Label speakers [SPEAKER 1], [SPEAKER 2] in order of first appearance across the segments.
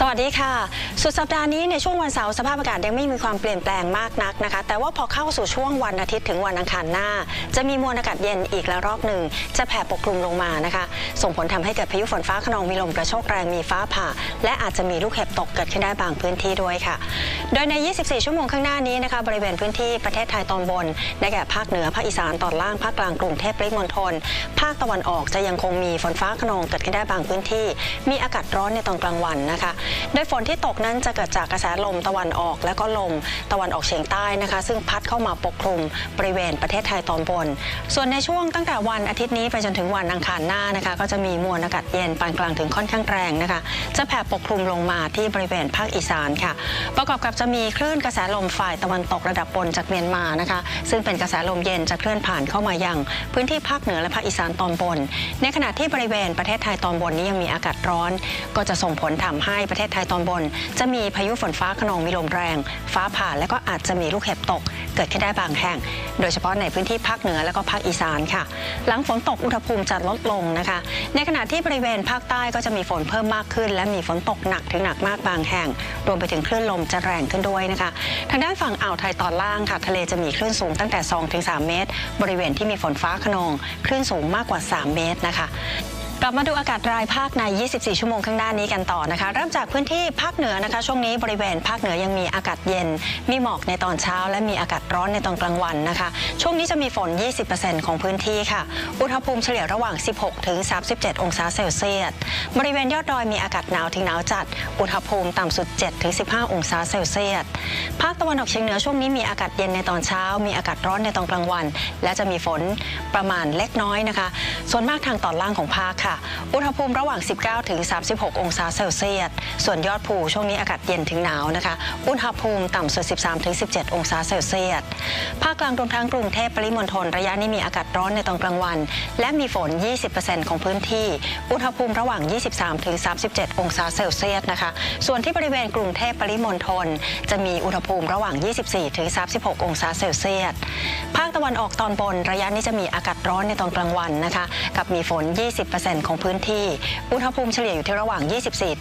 [SPEAKER 1] สวัสดีค่ะสุดสัปดาห์นี้ในช่วงวันเสาร์สภาพอากาศยังไม่มีความเปลี่ยนแปลงมากนักนะคะ แต่ว่าพอเข้าสู่ช่วงวันอาทิตย์ถึงวันอังคารหน้า จะมีมวลอากาศเย็นอีกแล้วรอบหนึ่ง จะแผ่ปกคลุมลงมานะคะ ส่งผลทำให้เกิดพายุฝนฟ้าขนองมีลมกระโชกแรงมีฟ้าผ่า และอาจจะมีลูกเห็บตกเกิดขึ้นได้บางพื้นที่ด้วยค่ะ โดยใน 24 ชั่วโมงข้างหน้านี้นะคะบริเวณพื้นที่ประเทศไทยตอนบนได้แก่ภาคเหนือภาคอีสานตอนล่างภาคกลางกรุงเทพปริมณฑลภาคตะวันออกจะยังคงมีฝนฟ้าขนองเกิดขึ้นได้บางพื้นที่ มีอากาศร้อนในตอนกลางวันนะคะ โดยฝนที่ตกนั้นจะเกิดจากกระแสลมตะวันออก และก็ลมตะวันออกเฉียงใต้นะคะ ซึ่งพัดเข้ามาปกคลุมบริเวณประเทศไทยตอนบน ส่วนในช่วงตั้งแต่วันอาทิตย์นี้ไปจนถึงวันอังคารหน้านะคะ ก็จะมีมวลอากาศเย็นปานกลางถึงค่อนข้างแรงนะคะ จะแผ่ปกคลุมลงมาที่บริเวณภาคอีสานค่ะ ประกอบกับจะมีคลื่นกระแสลมฝ่ายตะวันตกระดับบนจากเมียนมานะคะ ซึ่งเป็นกระแสลมเย็นจะเคลื่อนผ่านเข้ามายังพื้นที่ภาคเหนือและภาคอีสานตอนบน ในขณะที่บริเวณประเทศไทยตอนบนนี้ยังมีอากาศร้อน ก็จะส่งผลทำให้ประเทศไทยตอนบนจะมีพายุฝนฟ้าขนองมีลมแรง ฟ้าผ่าและก็อาจจะมีลูกเห็บตก เกิดขึ้นได้บางแห่ง โดยเฉพาะในพื้นที่ภาคเหนือและก็ภาคอีสานค่ะ หลังฝนตกอุณหภูมิจะลดลงนะคะ ในขณะที่บริเวณภาคใต้ก็จะมีฝนเพิ่มมากขึ้น และมีฝนตกหนักถึงหนักมากบางแห่ง รวมไปถึงคลื่นลมจะแรงขึ้นด้วยนะคะ ทางด้านฝั่งอ่าวไทยตอนล่างค่ะทะเลจะมีคลื่นสูงตั้งแต่2ถึง3เมตร บริเวณที่มีฝนฟ้าขนอง คลื่นสูงมากกว่า 3 เมตรนะคะ ลับมาดูอากาศรายภาคใน 24 ชั่วโมงข้างหน้านี้กันต่อนะคะ เริ่มจากพื้นที่ภาคเหนือนะคะ ช่วงนี้บริเวณภาคเหนือยังมีอากาศเย็น มีหมอกในตอนเช้า และมีอากาศร้อนในตอนกลางวันนะคะ ช่วงนี้จะมีฝน 20%ของพื้นที่ค่ะ อุณหภูมิเฉลี่ยระหว่าง 16 ถึง 37 องศาเซลเซียส บริเวณยอดดอยมีอากาศหนาวถึงหนาวจัด อุณหภูมิต่ำสุด 7 ถึง 15 องศาเซลเซียส ภาคตะวันออกเฉียงเหนือช่วงนี้มีอากาศเย็นในตอนเช้า มีอากาศร้อนในตอนกลางวัน และจะมีฝนประมาณเล็กน้อยนะคะ ส่วนมากทางตอนล่างของภาคค่ะอุณหภูมิระหว่าง 19 ถึง 36 องศาเซลเซียส ส่วนยอดภูช่วงนี้อากาศเย็นถึงหนาวนะคะ อุณหภูมิต่ำสุด 13 ถึง 17 องศาเซลเซียส ภาคกลางรวมทั้งกรุงเทพปริมณฑลระยะนี้มีอากาศร้อนในตอนกลางวัน และมีฝน 20%ของพื้นที่ อุณหภูมิระหว่าง 23 ถึง 37 องศาเซลเซียสนะคะ ส่วนที่บริเวณกรุงเทพปริมณฑลจะมีอุณหภูมิระหว่าง 24 ถึง 36 องศาเซลเซียส ภาคตะวันออกตอนบนระยะนี้จะมีอากาศร้อนในตอนกลางวันนะคะ กับมีฝน 20%ของพื้นที่ อุณหภูมิเฉลี่ยอยู่ที่ระหว่าง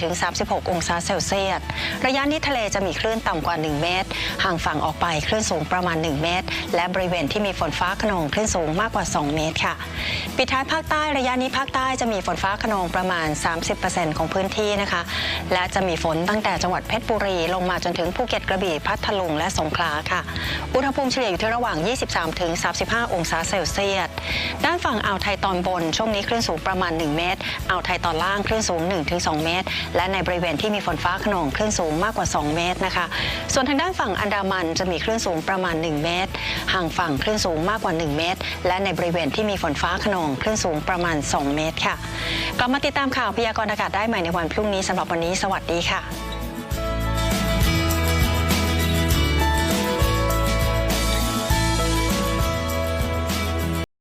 [SPEAKER 1] 24-36 องศาเซลเซียส ระยะนี้ทะเลจะมีคลื่นต่ำกว่า 1 เมตร ห่างฝั่งออกไปคลื่นสูงประมาณ 1 เมตร และบริเวณที่มีฝนฟ้าขนองคลื่นสูงมากกว่า 2 เมตรค่ะ ปิดท้ายภาคใต้ระยะนี้ภาคใต้จะมีฝนฟ้าขนองประมาณ 30%ของพื้นที่นะคะ และจะมีฝนตั้งแต่จังหวัดเพชรบุรีลงมาจนถึงภูเก็ตกระบี่พัทลุงและสงขลาค่ะ อุณหภูมิเฉลี่ยอยู่ที่ระหว่าง 23-35 องศาเซลเซียส ด้านฝั่งอ่าวไทยตอนบนช่วงนี้คลื่นสูงประมาณ1 เมตรอ่าวไทยตอนล่างคลื่นสูง 1-2 เมตร และในบริเวณที่มีฝนฟ้าขนองคลื่นสูงมากกว่า 2 เมตรนะคะ ส่วนทางด้านฝั่งอันดามันจะมีคลื่นสูงประมาณ 1 เมตร ห่างฝั่งคลื่นสูงมากกว่า 1 เมตร และในบริเวณที่มีฝนฟ้าขนองคลื่นสูงประมาณ 2 เมตรค่ะกลับมาติดตามข่าวพยากรณ์อากาศได้ใหม่ในวันพรุ่งนี้สำหรับวันนี้ สวัสดีค่ะ